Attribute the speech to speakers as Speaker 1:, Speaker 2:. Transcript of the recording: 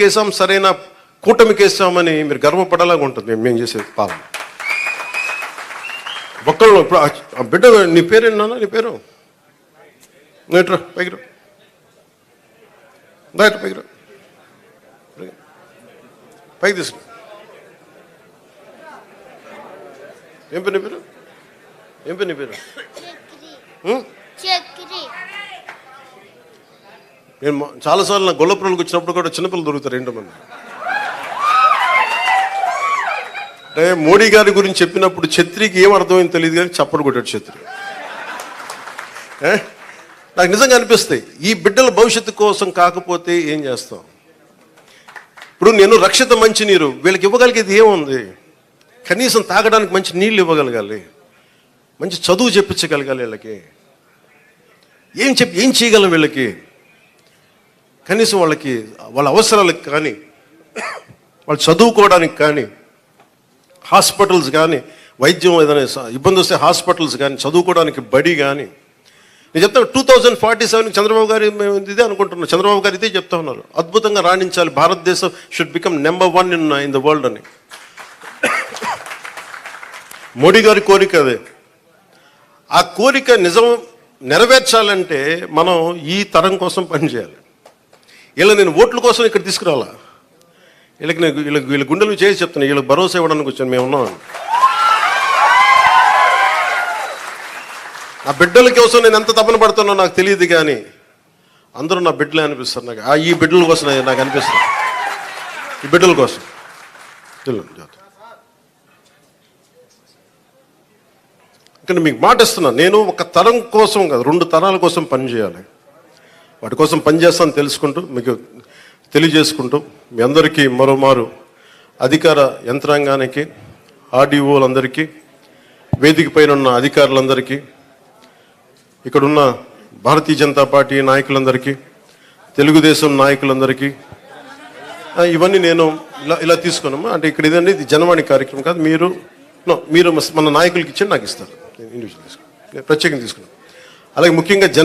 Speaker 1: పార్టీకి వేసాం సరైన కూటమికి వేసామని మీరు గర్వపడేలాగా ఉంటుంది. మేము చేసే పాలన. ఒక్కళ్ళు ఇప్పుడు ఆ- బిడ్డ నీ పేరేనా నీ పేరు? నేట్రా పైకి రా దాట పైకి రా పైకి తీసుకురా. ఏం పేరు నీ పేరు? ఏం పేరు నీ పేరు? నేను చాలాసార్లు నా గొల్లపురంకి వచ్చినప్పుడు కూడా చిన్నపిల్లలు దొరుకుతారు ఏంటో మంది. అంటే మోడీ గారి గురించి చెప్పినప్పుడు ఛత్రికి ఏం అర్థమైంది తెలియదు కానీ చప్పడు కొట్టాడు ఛత్రి. నాకు నిజంగా అనిపిస్తాయి. ఈ బిడ్డల భవిష్యత్తు కోసం కాకపోతే ఏం చేస్తాం? ఇప్పుడు నేను రక్షిత మంచినీరు వీళ్ళకి ఇవ్వగలిగేది ఏముంది? కనీసం తాగడానికి మంచి నీళ్ళు ఇవ్వగలగాలి. మంచి చదువు చెప్పించగలగాలి వీళ్ళకి. ఏం చెప్పి ఏం చేయగలం వీళ్ళకి? కనీసం వాళ్ళకి వాళ్ళ అవసరాలకు కానీ వాళ్ళు చదువుకోవడానికి కానీ హాస్పిటల్స్ కానీ వైద్యం ఏదైనా ఇబ్బంది వస్తే హాస్పిటల్స్ కానీ చదువుకోవడానికి బడి కానీ. నేను చెప్తాను two thousand forty seven Chandrababu గారు మేము ఇదే అనుకుంటున్నాం. చంద్రబాబు గారు ఇదే చెప్తా ఉన్నారు. అద్భుతంగా రాణించాలి. భారతదేశం should become number one in in the world అని. మోడీ గారి కోరిక అదే. ఆ కోరిక నిజం నెరవేర్చాలంటే మనం ఈ తరం కోసం పనిచేయాలి ఇలా నేను ఓట్ల కోసం ఇక్కడ తీసుకురావాలా వీళ్ళకి నేను వీళ్ళకి వీళ్ళ గుండెలు చేసి చెప్తున్నా వీళ్ళకి భరోసా ఇవ్వడానికి వచ్చాను మేము ఉన్నాం. నా బిడ్డల కోసం నేను ఎంత తపన పడుతున్నా నాకు తెలియదు కానీ అందరూ నా బిడ్డలే అనిపిస్తారు నాకు. ఆ ఈ బిడ్డల కోసం నాకు- అనిపిస్తుంది. ఈ బిడ్డల కోసం. ఇక్కడ మీకు మాట ఇస్తున్నా నేను ఒక తరం కోసం కాదు రెండు తరాల కోసం పనిచేయాలి వాటి కోసం పనిచేస్తాను తెలుసుకుంటూ మీకు తెలియజేసుకుంటూ మీ అందరికీ మరోమారు అధికార యంత్రాంగానికి ఆర్డీఓలందరికీ వేదిక పైన ఉన్న అధికారులందరికీ ఇక్కడున్న భారతీయ జనతా పార్టీ నాయకులందరికీ తెలుగుదేశం నాయకులందరికీ ఇవన్నీ నేను ఇలా ఇలా తీసుకున్నాము అంటే ఇక్కడ ఇదండి ఇది జనవాణి కార్యక్రమం కాదు మీరు మీరు మన నాయకులకి ఇచ్చి నాకు ఇస్తారు. ఇండివిజువల్ తీసుకున్నాను. ప్రత్యేకంగా తీసుకున్నాను. అలాగే ముఖ్యంగా జన